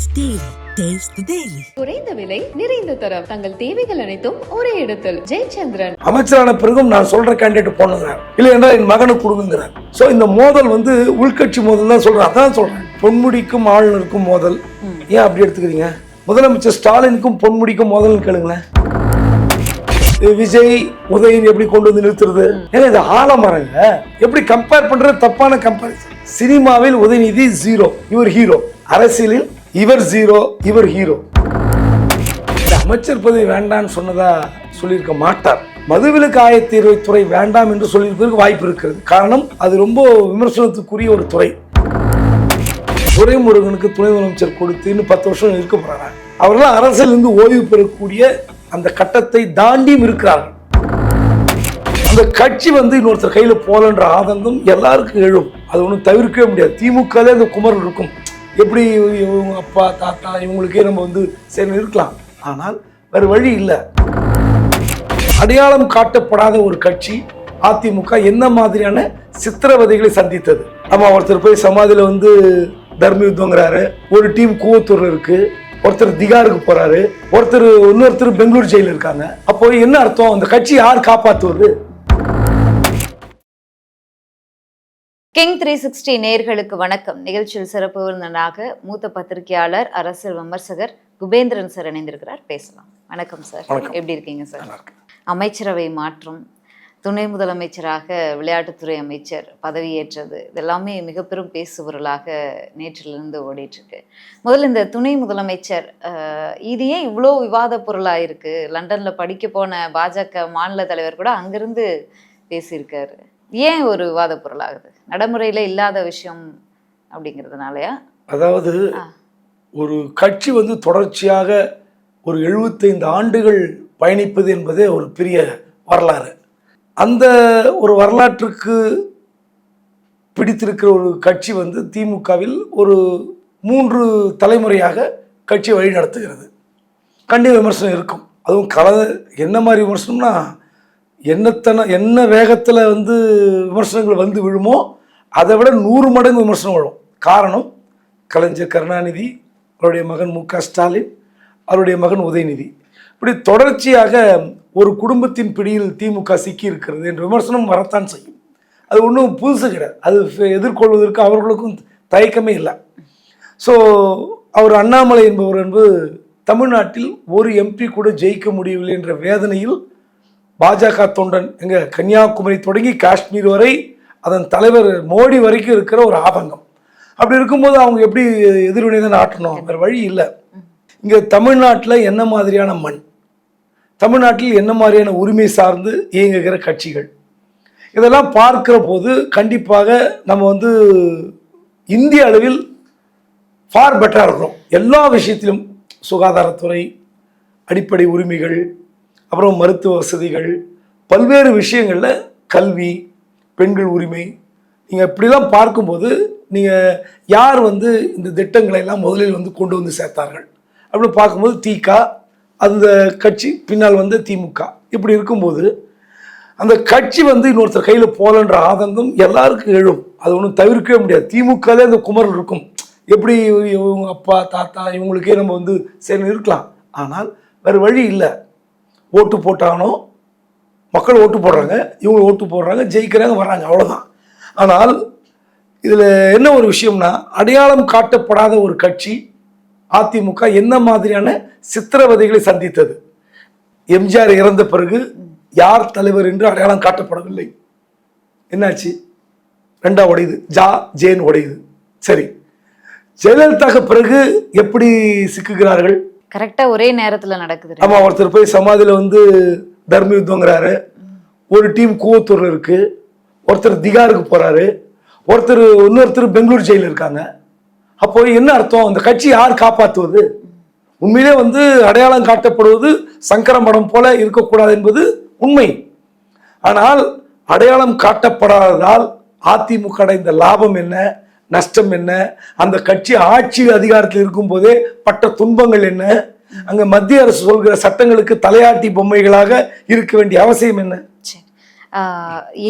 Daily. குறைந்த விலை நிறைந்த தரம். தங்கள் தேவைகள் அனைத்தும் ஒரே இடத்தில். ஜெயச்சந்திரன். அமைச்சரான பிறகும் நான் சொல்ற கேண்டிடேட் போனுங்கிறார் இல்லை என்றால் என் மகனுக்கு கொடுங்கிறார். ஸோ இந்த மோதல் வந்து உள்கட்சி மோதல் தான் சொல்றேன். அதான் சொல்றேன். பொன்முடிக்கும் ஆளுநருக்கும் மோதல். ஏன் அப்படி எடுத்துக்கிறீங்க? முதலமைச்சர் ஸ்டாலினுக்கும் பொன்முடிக்கும் மோதல்னு கேளுங்களேன். விஜய் உதயன் எப்படி கொண்டு வந்து நிறுத்துறது? ஏன்னா இது ஆலமரங்க. எப்படி கம்பேர் பண்றது? தப்பான கம்பேரிசன் சினிமாவில் உதயநிதி ஜீரோ இவர் ஹீரோ அரசியலில் இவர் ஜீரோ இவர் ஹீரோ இந்த அமைச்சர் பதவி வேண்டாம்னு சொன்னதா சொல்லியிருக்க மாட்டார். மதுவிலக்கு ஆயத்தீர்வை துறை வேண்டாம் என்று சொல்லியிருப்பதற்கு வாய்ப்பு இருக்கிறது. காரணம் அது ரொம்ப விமர்சனத்துக்குரிய ஒரு துறை. துரைமுருகனுக்கு துணை முதலமைச்சர் கொடுத்துன்னு பத்து வருஷம் இருக்க போறாங்க அவர்கள் அரசியலிருந்து ஓய்வு பெறக்கூடிய அந்த கட்டத்தை தாண்டியும் இருக்கிறார்கள். அந்த கட்சி வந்து இன்னொருத்தர் கையில் போலன்ற ஆதங்கம் எல்லாருக்கும் எழும். அது ஒன்றும் தவிர்க்கவே முடியாது. திமுகவே அந்த குமரல் இருக்கும். எப்படி இவங்க அப்பா தாத்தா இவங்களுக்கே நம்ம வந்து சேர்ந்து இருக்கலாம். ஆனால் வேறு வழி இல்லை. அடையாளம் காட்டப்படாத ஒரு கட்சி அதிமுக என்ன மாதிரியான சித்திரவதைகளை சந்தித்தது? நம்ம ஒருத்தர் போய் சமாதியில் வந்து தர்ம யுத்தங்கிறாரு ஒரு டீம் கூவத்தூர்ல இருக்கு. ஒருத்தர் திகாருக்கு போறாரு. ஒருத்தர் இன்னொருத்தர் பெங்களூர் ஜெயில இருக்காங்க. அப்போ என்ன அர்த்தம்? அந்த கட்சி யார் காப்பாற்றுவது கிங் த்ரீ சிக்ஸ்டி நேர்களுக்கு வணக்கம். நிகழ்ச்சியில் சிறப்பு விருந்தினராக மூத்த பத்திரிகையாளர் அரசியல் விமர்சகர் குபேந்திரன் சார் இணைந்திருக்கிறார். பேசலாம். வணக்கம் சார். எப்படி இருக்கீங்க சார். அமைச்சரவை மாற்றம் துணை முதலமைச்சராக விளையாட்டுத்துறை அமைச்சர் பதவியேற்றது இதெல்லாமே மிக பெரும் பேசுபொருளாக நேற்றிலிருந்து ஓடிட்டு இருக்கு முதல்ல இந்த துணை முதலமைச்சர் இது ஏன் இவ்வளோ விவாத பொருளாக இருக்கு? லண்டன்ல படிக்க போன பாஜக மாநில தலைவர் கூட அங்கிருந்து பேசியிருக்காரு. ஏன் ஒரு விவாத பொருளாகுது நடைமுறையில இல்லாத விஷயம் அப்படிங்கிறதுனாலயா? அதாவது. ஒரு கட்சி வந்து தொடர்ச்சியாக ஒரு எழுபத்தைந்து ஆண்டுகள் பயணிப்பது என்பதே ஒரு பெரிய வரலாறு. அந்த ஒரு வரலாற்றுக்கு பிடித்திருக்கிற ஒரு கட்சி வந்து திமுகவில் ஒரு மூன்று தலைமுறையாக கட்சி வழி நடத்துகிறது கண்டிப்பாக விமர்சனம் இருக்கும். அதுவும் கல என்ன மாதிரி விமர்சனம்னா என்னத்தன என்ன வேகத்தில் வந்து விமர்சனங்கள் வந்து விழுமோ அதை விட நூறு மடங்கு விமர்சனம் விழும் காரணம் கலைஞர் கருணாநிதி அவருடைய மகன் மு க ஸ்டாலின் அவருடைய மகன் உதயநிதி. இப்படி தொடர்ச்சியாக ஒரு குடும்பத்தின் பிடியில் திமுக சிக்கி இருக்கிறது என்ற விமர்சனம் வரத்தான் செய்யும். அது ஒன்றும் புதுசு கிடையாது. அது எதிர்கொள்வதற்கு அவர்களுக்கும் தயக்கமே இல்லை. ஸோ அவர் அண்ணாமலை என்பவர் என்பது தமிழ்நாட்டில் ஒரு எம்பி கூட ஜெயிக்க முடியவில்லை என்ற வேதனையில் பாஜக தொண்டன் எங்க கன்னியாகுமரி தொடங்கி காஷ்மீர் வரை அதன் தலைவர் மோடி வரைக்கும் இருக்கிற ஒரு ஆபங்கம். அப்படி இருக்கும்போது அவங்க எப்படி எதிர்வினை தான் ஆட்டணும்? வேறு வழி இல்லை. இங்கே தமிழ்நாட்டில் என்ன மாதிரியான மண்? தமிழ்நாட்டில் என்ன மாதிரியான உரிமை சார்ந்து இயங்குகிற கட்சிகள்? இதெல்லாம் பார்க்கிற போது கண்டிப்பாக நம்ம வந்து இந்திய அளவில் ஃபார் பெட்டராக இருக்கிறோம். எல்லா விஷயத்திலும் சுகாதாரத்துறை அடிப்படை உரிமைகள் அப்புறம் மருத்துவ வசதிகள் பல்வேறு விஷயங்களில் கல்வி பெண்கள் உரிமை. நீங்கள் இப்படிலாம் பார்க்கும்போது நீங்கள் யார் வந்து இந்த திட்டங்களை எல்லாம் முதலில் வந்து கொண்டு வந்து சேர்த்தார்கள்? அப்படி பார்க்கும்போது திக அந்த கட்சி பின்னால் வந்து திமுக இப்படி இருக்கும்போது அந்த கட்சி வந்து இன்னொருத்தர் கையில் போகலன்ற ஆதங்கம் எல்லாருக்கும் எழும். அது ஒன்றும் தவிர்க்கவே முடியாது. திமுகலே அந்த குமரல் இருக்கும். எப்படி இவங்க அப்பா தாத்தா இவங்களுக்கே நம்ம வந்து சரி இருக்கலாம். ஆனால் வேறு வழி இல்லை. ஓட்டு போட்டானோ மக்கள் ஓட்டு போடுறாங்க இவங்க ஓட்டு போடுறாங்க ஜெயிக்கிறாங்க வர்றாங்க அவ்வளோதான் ஆனால் இதில் என்ன ஒரு விஷயம்னா அடையாளம் காட்டப்படாத ஒரு கட்சி அதிமுக என்ன மாதிரியான சித்திரவதைகளை சந்தித்தது? எம்ஜிஆர் இறந்த பிறகு யார் தலைவர் என்று அடையாளம் காட்டப்படவில்லை. என்னாச்சு? ரெண்டா உடையுது. ஜா ஜேன் உடையுது. சரி. ஜெயலலிதாக்கு பிறகு எப்படி சிக்குகிறார்கள்? கரெக்டா ஒரே நேரத்துல நடக்குது ஆமா ஒருத்தர் போய் சமாதியில வந்து தர்ம யுத்தங்கிறாரு ஒரு டீம் கூவத்தூர்ல இருக்கு. ஒருத்தர் திகாருக்கு போறாரு. ஒருத்தர் இன்னொருத்தர் பெங்களூர் ஜெயில இருக்காங்க. அப்போ என்ன அர்த்தம்? அந்த கட்சி யார் காப்பாற்றுவது உண்மையிலே வந்து அடையாளம் காட்டப்படுவது சங்கரம் படம் போல இருக்கக்கூடாது என்பது உண்மை. ஆனால் அடையாளம் காட்டப்படாததால் அதிமுக அடைந்த லாபம் என்ன? நஷ்டம் என்ன? அந்த கட்சி ஆட்சி அதிகாரத்தில் இருக்கும்போதே பட்ட துன்பங்கள் என்ன? அங்க மத்திய அரசு சொல்கிற சட்டங்களுக்கு தலையாட்டி பொம்மைகளாக இருக்க வேண்டிய அவசியம் என்ன?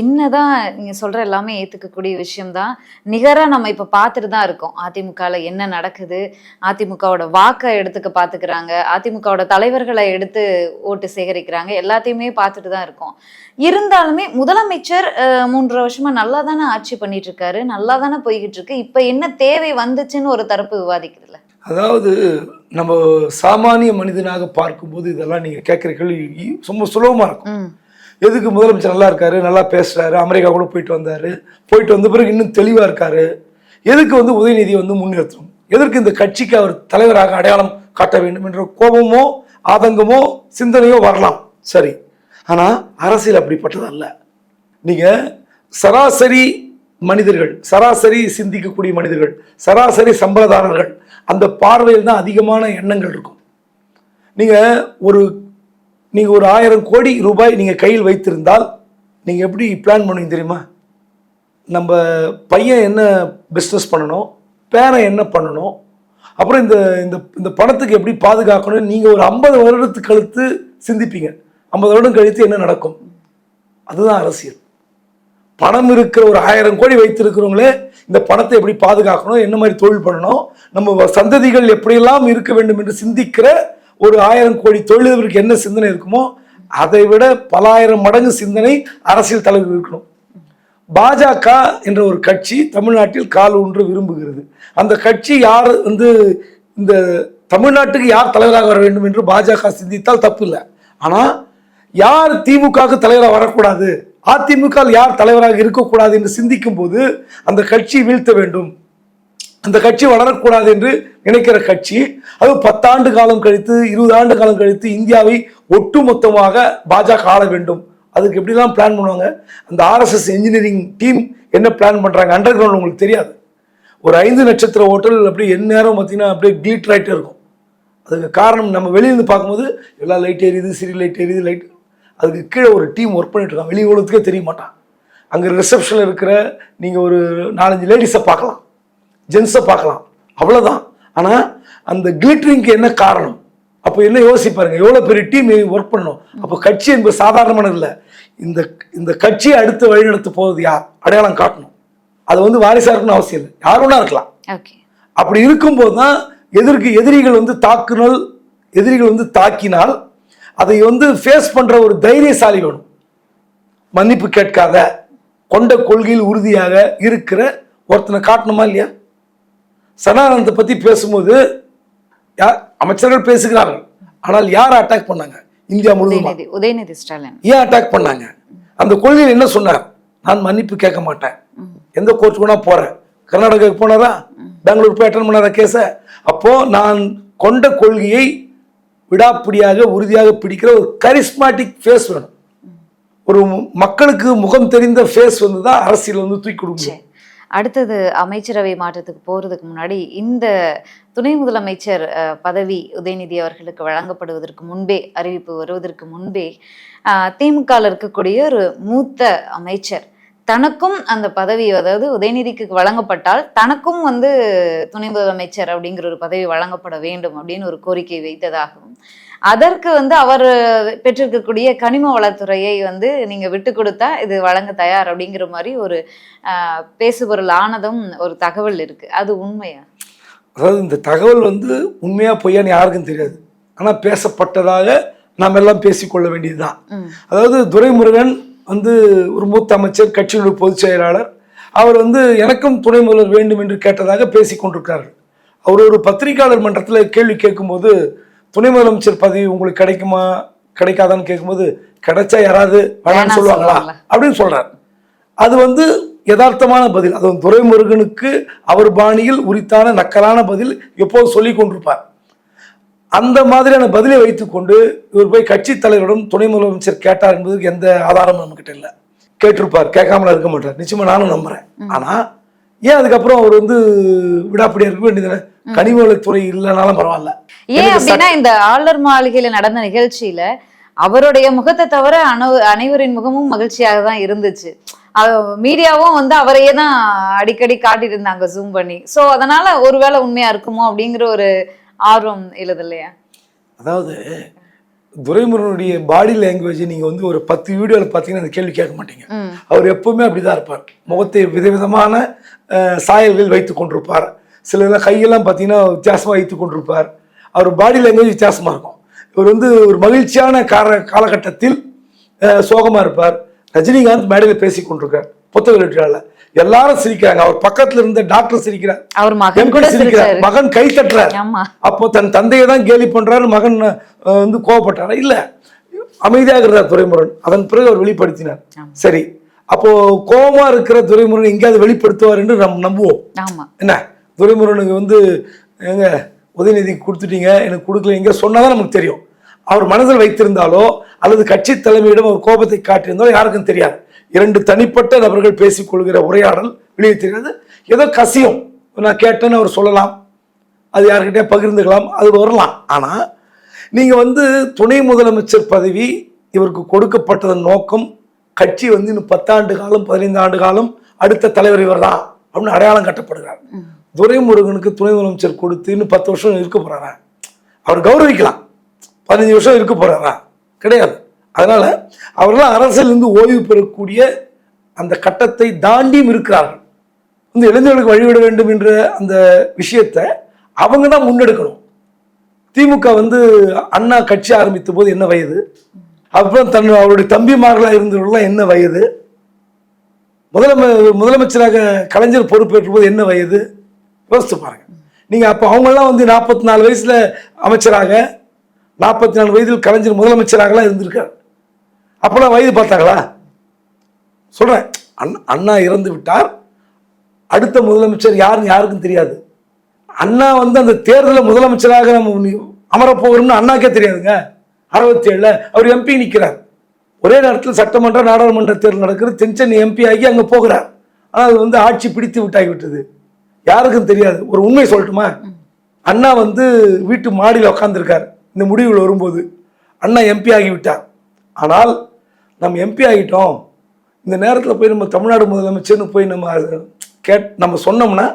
என்னதான் நீங்க சொல்ற எல்லாமே ஏத்துக்கக்கூடிய விஷயம்தான். நிகரா நம்ம இப்ப பார்த்துட்டு தான் இருக்கோம். அதிமுகல என்ன நடக்குது? அதிமுகவோட வாக்கை எடுத்துக்க பாத்துக்கிறாங்க. அதிமுகவோட தலைவர்களை எடுத்து ஓட்டு சேகரிக்கிறாங்க. எல்லாத்தையுமே பார்த்துட்டு தான் இருக்கோம். இருந்தாலுமே முதலமைச்சர் ஆஹ் மூன்றரை வருஷமா நல்லா தானே ஆட்சி பண்ணிட்டு இருக்காரு நல்லா தானே போய்கிட்டு இருக்கு இப்ப என்ன தேவை வந்துச்சுன்னு ஒரு தரப்பு விவாதிக்குதுல்ல. அதாவது நம்ம சாமானிய மனிதனாக பார்க்கும்போது இதெல்லாம் நீங்கள் கேட்குற கேள்வி ரொம்ப சுலபமாக இருக்கும். எதுக்கு முதலமைச்சர் நல்லா இருக்காரு நல்லா பேசுறாரு அமெரிக்கா கூட போயிட்டு வந்தாரு போயிட்டு வந்த பிறகு இன்னும் தெளிவா இருக்காரு. எதுக்கு வந்து உதயநிதியை வந்து முன்னிறுத்தணும்? எதற்கு இந்த கட்சிக்கு அவர் தலைவராக அடையாளம் காட்ட வேண்டும் என்ற கோபமோ ஆதங்கமோ சிந்தனையோ வரலாம். சரி. ஆனால் அரசியல் அப்படிப்பட்டது அல்ல. நீங்கள் சராசரி மனிதர்கள் சராசரி சிந்திக்கக்கூடிய மனிதர்கள் சராசரி சம்பளதாரர்கள் அந்த பார்வையில் தான் அதிகமான எண்ணங்கள் இருக்கும். நீங்கள் ஒரு நீங்கள் ஒரு ஆயிரம் கோடி ரூபாய் நீங்கள் கையில் வைத்திருந்தால் நீங்கள் எப்படி பிளான் பண்ணுவீங்க தெரியுமா? நம்ம பையன் என்ன பிஸ்னஸ் பண்ணணும் பேரன் என்ன பண்ணணும் அப்புறம் இந்த இந்த இந்த பணத்துக்கு எப்படி பாதுகாக்கணும் நீங்கள் ஒரு ஐம்பது வருடத்துக்கு கழித்து சிந்திப்பீங்க. ஐம்பது வருடம் கழித்து என்ன நடக்கும்? அதுதான் அரசியல். பணம் இருக்கிற ஒரு ஆயிரம் கோடி வைத்திருக்கிறவங்களே இந்த பணத்தை எப்படி பாதுகாக்கணும் என்ன மாதிரி தொழில் பண்ணணும் நம்ம சந்ததிகள் எப்படியெல்லாம் இருக்க வேண்டும் என்று சிந்திக்கிற ஒரு ஆயிரம் கோடி தொழிலதிபருக்கு என்ன சிந்தனை இருக்குமோ அதை விட பலாயிரம் மடங்கு சிந்தனை அரசியல் தலைவர் இருக்கணும். பாஜக என்ற ஒரு கட்சி தமிழ்நாட்டில் கால் ஊன்று விரும்புகிறது. அந்த கட்சி யார் வந்து இந்த தமிழ்நாட்டுக்கு யார் தலைவராக வர வேண்டும் என்று பாஜக சிந்தித்தால் தப்பு இல்லை. ஆனால் யார் திமுகவுக்கு தலைவராக வரக்கூடாது? அதிமுக யார் தலைவராக இருக்கக்கூடாது என்று சிந்திக்கும் போது அந்த கட்சி வீழ்த்த வேண்டும். அந்த கட்சி வளரக்கூடாது என்று நினைக்கிற கட்சி அது பத்தாண்டு காலம் கழித்து இருபது ஆண்டு காலம் கழித்து இந்தியாவை ஒட்டுமொத்தமாக பாஜக ஆள வேண்டும். அதுக்கு எப்படிலாம் பிளான் பண்ணுவாங்க? அந்த ஆர்எஸ்எஸ் இன்ஜினியரிங் டீம் என்ன பிளான் பண்ணுறாங்க அண்டர் கிரவுண்ட் உங்களுக்கு தெரியாது. ஒரு ஐந்து நட்சத்திர ஹோட்டல் அப்படியே எந்நேரம் பார்த்தீங்கன்னா அப்படியே க்ளீட் ஆகிட்டே இருக்கும். அதுக்கு காரணம் நம்ம வெளியிருந்து பார்க்கும்போது எல்லா லைட் எரியுது சிறி லைட் எரியுது லைட் அதுக்கு கீழே ஒரு டீம் ஒர்க் பண்ணிட்டு இருக்கான் வெளி உலகத்துக்கே தெரிய மாட்டான். அங்கே ரிசப்ஷனில் இருக்கிற நீங்கள் ஒரு நாலஞ்சு லேடிஸை பார்க்கலாம். ஜென்ஸை பார்க்கலாம். அவ்வளோதான் ஆனால் அந்த கிளிட்டரிங்க்கு என்ன காரணம்? அப்போ என்ன யோசிப்பாருங்க எவ்வளோ பெரிய டீம் ஒர்க் பண்ணணும்? அப்போ கட்சி என்பது சாதாரணமானது இல்லை. இந்த இந்த கட்சியை அடுத்து வழிநடத்த போவது யார்? அடையாளம் காட்டணும். அது வந்து வாரிசாக இருக்கணும்னு அவசியம் இல்லை. யார் வேணா இருக்கலாம். அப்படி இருக்கும்போது தான் எதிர்க்கு எதிரிகள் வந்து தாக்குனல் எதிரிகள் வந்து தாக்கினால் அதை வந்து ஃபேஸ் பண்ற ஒரு தைரியசாலி வேணும். மன்னிப்பு கேட்காத கொண்ட கொள்கையில் உறுதியாக இருக்கிற ஒருத்தனை காட்டணுமா இல்லையா? சனாதனத்தை பத்தி பேசும்போது யார் அமைச்சர்கள் பேசுகிறார்கள். ஆனால் யார் அட்டாக் பண்ணாங்க? இந்தியா முழுவதுமா? உதயநிதி ஸ்டாலின். ஏன் அட்டாக் பண்ணாங்க? அந்த கொள்கையில் என்ன சொன்னார்? நான் மன்னிப்பு கேட்க மாட்டேன். எந்த கோர்ட் வேணா போறேன். கர்நாடகாவுக்கு போனாரா? பெங்களூர் போய் அட்டன் பண்ணாரா கேஸ? அப்போ நான் கொண்ட கொள்கையை விடாப்பிடியாக உறுதியாக பிடிக்கிற ஒரு கரிஸ்மாட்டிக் ஃபேஸ் வேணும். ஒரு மக்களுக்கு முகம் தெரிந்த ஃபேஸ் வந்து தான் அரசியல் வந்து தூக்கி கொடுக்க முடியும் அடுத்தது அமைச்சரவை மாற்றத்துக்கு போகிறதுக்கு முன்னாடி இந்த துணை முதலமைச்சர் பதவி உதயநிதி அவர்களுக்கு வழங்கப்படுவதற்கு முன்பே அறிவிப்பு வருவதற்கு முன்பே திமுக இருக்கக்கூடிய ஒரு மூத்த அமைச்சர் தனக்கும் அந்த பதவி அதாவது உதயநிதிக்கு வழங்கப்பட்டால் தனக்கும் வந்து துணை முதலமைச்சர் அப்படிங்கிற ஒரு பதவி வழங்கப்பட வேண்டும் அப்படின்னு ஒரு கோரிக்கை வைத்ததாகவும் அதற்கு வந்து அவர் பெற்றிருக்கக்கூடிய கனிம வளத்துறையை வந்து நீங்க விட்டு கொடுத்தா இது வழங்க தயார் அப்படிங்கிற மாதிரி ஒரு பேசுபொருள் ஆனதும் ஒரு தகவல் இருக்கு. அது உண்மையா? அதாவது இந்த தகவல் வந்து உண்மையா பொய்யான்னு யாருக்கும் தெரியாது. ஆனா பேசப்பட்டதாக நாம் எல்லாம் பேசிக்கொள்ள வேண்டியதுதான். அதாவது துரைமுருகன் வந்து ஒரு மூத்த அமைச்சர் கட்சியினுடைய பொதுச் செயலாளர். அவர் வந்து எனக்கும் துணை முதல்வர் வேண்டும் என்று கேட்டதாக பேசிக் கொண்டிருக்கிறார்கள். அவர் ஒரு பத்திரிகையாளர் மன்றத்தில் கேள்வி கேட்கும்போது துணை முதலமைச்சர் பதவி உங்களுக்கு கிடைக்குமா? கிடைக்காதான்னு கேட்கும்போது கிடைச்சா யாராவது வேணாம்னு வேணாம் சொல்லுவாங்களா? அப்படின்னு சொல்றார். அது வந்து யதார்த்தமான பதில். அது துரைமுருகனுக்கு அவர் பாணியில் உரித்தான நக்கலான பதில் எப்போதும் சொல்லி கொண்டிருப்பார். அந்த மாதிரியான பதிலை வைத்துக்கொண்டு இவர் போய் கட்சி தலைவரிடம் துணை முதலமைச்சர் கேட்டார் என்பதற்கு எந்த ஆதாரமும் நம்மகிட்ட இல்லை. கேட்டிருப்பார். கேட்காமல இருக்க மாட்டார். நிச்சயமா நானும் நம்புறேன். ஆனா ஏன் அதுக்கப்புறம் அவர் வந்து விடாப்பிடியா இருக்க வேண்டியது கனிமவளத்துறை இல்லைனாலும் பரவாயில்ல. ஏன் அப்படின்னா இந்த ஆளுநர் மாளிகையில நடந்த நிகழ்ச்சியில அவருடைய முகத்தை தவிர அணு அனைவரின் முகமும் மகிழ்ச்சியாக தான் இருந்துச்சு. மீடியாவும் வந்து அவரையே தான் அடிக்கடி காட்டிட்டு இருந்தாங்க ஜூம் பண்ணி. சோ அதனால ஒருவேளை உண்மையா இருக்குமோ அப்படிங்கிற ஒரு ஆர்வம் எழுது இல்லையா? அதாவது துரைமுருகனுடைய பாடி லாங்குவேஜ் நீங்கள் வந்து ஒரு பத்து வீடியோவில் பார்த்தீங்கன்னா அந்த கேள்வி கேட்க மாட்டீங்க. அவர் எப்பவுமே அப்படிதான் இருப்பார். முகத்தை விதவிதமான சாயல்கள் வைத்து கொண்டிருப்பார். சிலர்லாம் கையெல்லாம் பார்த்தீங்கன்னா வித்தியாசமாக வைத்து கொண்டிருப்பார். அவர் பாடி லாங்குவேஜ் வித்தியாசமாக இருக்கும். இவர் வந்து ஒரு மகிழ்ச்சியான கார காலகட்டத்தில் அஹ், சோகமா இருப்பார். ரஜினிகாந்த் மேடையில் பேசி கொண்டிருக்கார். புத்தக வெற்றியாளர் எல்லாரும் சிரிக்கிறாங்க. அவர் பக்கத்துல இருந்த டாக்டர் சிரிக்கிறார். அவர் மகன் கூட சிரிக்கிறார். மகன் கை தட்டுறார். அப்போ தன் தந்தையை தான் கேலி பண்றாரு. மகன் வந்து கோவப்பட்டாரா? இல்ல. அமைதியாக இருந்தார் துரைமுருகன். அதன் பிறகு அவர் வெளிப்படுத்தினார். சரி. அப்போ கோபமா இருக்கிற துரைமுருகன் எங்கேயாவது வெளிப்படுத்துவார் என்று நாம் நம்புவோம். என்ன? துரைமுருகனுக்கு வந்து எங்க உதயநிதிக்கு கொடுத்துட்டீங்க எனக்கு கொடுக்கல சொன்னால் தான் நமக்கு தெரியும். அவர் மனதில் வைத்திருந்தாலோ அல்லது கட்சி தலைமையிடம் அவர் கோபத்தை காட்டியிருந்தாலோ யாருக்கும் தெரியாது. இரண்டு தனிப்பட்ட நபர்கள் பேசிக்கொள்கிற உரையாடல் வெளியே தெரியாது ஏதோ கசியும். நான் கேட்டேன்னு அவர் சொல்லலாம். அது யார்கிட்டயே பகிர்ந்துக்கலாம் அது வரலாம். ஆனால் நீங்கள் வந்து துணை முதலமைச்சர் பதவி இவருக்கு கொடுக்கப்பட்டதன் நோக்கம் கட்சி வந்து இன்னும் பத்தாண்டு காலம் பதினைந்து ஆண்டு காலம் அடுத்த தலைவர் இவர் தான் அப்படின்னு அடையாளம் கட்டப்படுகிறார். துரைமுருகனுக்கு துணை முதலமைச்சர் கொடுத்து இன்னும் பத்து வருஷம் இருக்க போகிறாரா அவர் கௌரவிக்கலாம். பதினஞ்சு வருஷம் இருக்க போகிறாரா கிடையாது. அதனால் அவர்களாம் அரசியலிருந்து ஓய்வு பெறக்கூடிய அந்த கட்டத்தை தாண்டியும் இருக்கிறார்கள். இந்த இளைஞர்களுக்கு வழிவிட வேண்டும் என்ற அந்த விஷயத்தை அவங்க தான் முன்னெடுக்கணும். திமுக வந்து அண்ணா கட்சி ஆரம்பித்த போது என்ன வயது? அப்புறம் தன் அவருடைய தம்பிமார்களாக இருந்தவர்கள்லாம் என்ன வயது? முதலமை முதலமைச்சராக கலைஞர் பொறுப்பேற்ற போது என்ன வயது? யோசித்து பாருங்க. நீங்க அப்போ அவங்கெல்லாம் வந்து நாற்பத்தி நாலு வயசுல அமைச்சராக நாற்பத்தி நாலு வயதில் கலைஞர் முதலமைச்சராகலாம் இருந்திருக்காரு. அப்போலாம் வயது பார்த்தாங்களா? சொல்றேன். அண்ணா அண்ணா இறந்து விட்டார். அடுத்த முதலமைச்சர் யாருன்னு யாருக்கும் தெரியாது. அண்ணா வந்து அந்த தேர்தலில் முதலமைச்சராக நம்ம அமரப்போகிறோம்னு அண்ணாக்கே தெரியாதுங்க. அறுபத்தி ஏழில் அவர் எம்பி நிற்கிறார் ஒரே நேரத்தில் சட்டமன்ற நாடாளுமன்ற தேர்தல் நடக்கிறது தென்சென்னை எம்பி ஆகி அங்கே போகிறார். ஆனால் அது வந்து ஆட்சி பிடித்து விட்டாகி விட்டது யாருக்கும் தெரியாது. ஒரு உண்மை சொல்லட்டுமா? அண்ணா வந்து வீட்டு மாடியில் உட்காந்துருக்கார் இந்த முடிவுகள் வரும்போது அண்ணா எம்பி ஆகிவிட்டார். ஆனால் நம்ம எம்பி ஆகிட்டோம். இந்த நேரத்தில் போய் நம்ம தமிழ்நாடு முதலமைச்சர்னு போய் நம்ம கேட் நம்ம சொன்னோம்னா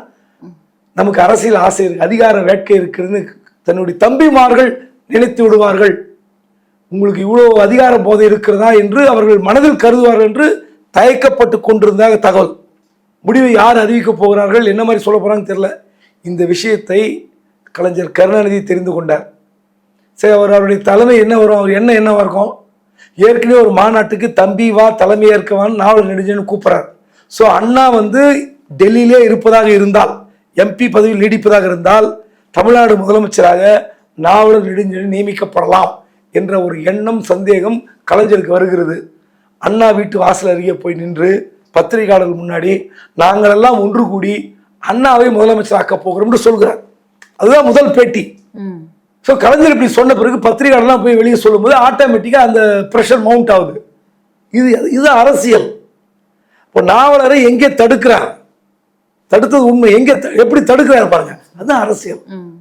நமக்கு அரசியல் ஆசை இருக்குது அதிகார வேட்கை இருக்குதுன்னு தன்னுடைய தம்பிமார்கள் நினைத்து விடுவார்கள். உங்களுக்கு இவ்வளோ அதிகார போதை இருக்கிறதா என்று அவர்கள் மனதில் கருதுவார்கள் என்று தயக்கப்பட்டு கொண்டிருந்தாங்க தகவல். முடிவை யார் அறிவிக்க போகிறார்கள் என்ன மாதிரி சொல்ல போகிறாங்கன்னு தெரில இந்த விஷயத்தை கலைஞர் கருணாநிதி தெரிந்து கொண்டார். சரி அவர் அவருடைய தலைமை என்ன வரும் அவர் என்ன என்னவா இருக்கும்? ஏற்கனவே ஒரு மாநாட்டுக்கு தம்பி வா தலைமை ஏற்கவான்னு நாவல் நெடுஞ்சன்னு கூப்பிட்றார். ஸோ அண்ணா வந்து டெல்லியிலே இருப்பதாக இருந்தால் எம்பி பதவியில் நீடிப்பதாக இருந்தால் தமிழ்நாடு முதலமைச்சராக நாவலர் நெடுஞ்செழியன் நியமிக்கப்படலாம் என்ற ஒரு எண்ணம் சந்தேகம் கலைஞருக்கு வருகிறது. அண்ணா வீட்டு வாசல் அருகே போய் நின்று பத்திரிகையாளர்கள் முன்னாடி நாங்களெல்லாம் ஒன்று கூடி அண்ணாவை முதலமைச்சராக்க போகிறோம்னு சொல்கிறார். அதுதான் முதல் பேட்டி. ஸோ கலைஞர் இப்படி சொன்ன பிறகு பத்திரிகையாளர்லாம் போய் வெளியே சொல்லும்போது ஆட்டோமேட்டிக்காக அந்த ப்ரெஷர் மவுண்ட் ஆகுது. இது இது அரசியல். இப்போ நாவலரை எங்கே தடுக்கிறார்? தடுத்தது உண்மை. எங்கே எப்படி தடுக்கிறார் பாருங்க. அதுதான் அரசியல். ம்.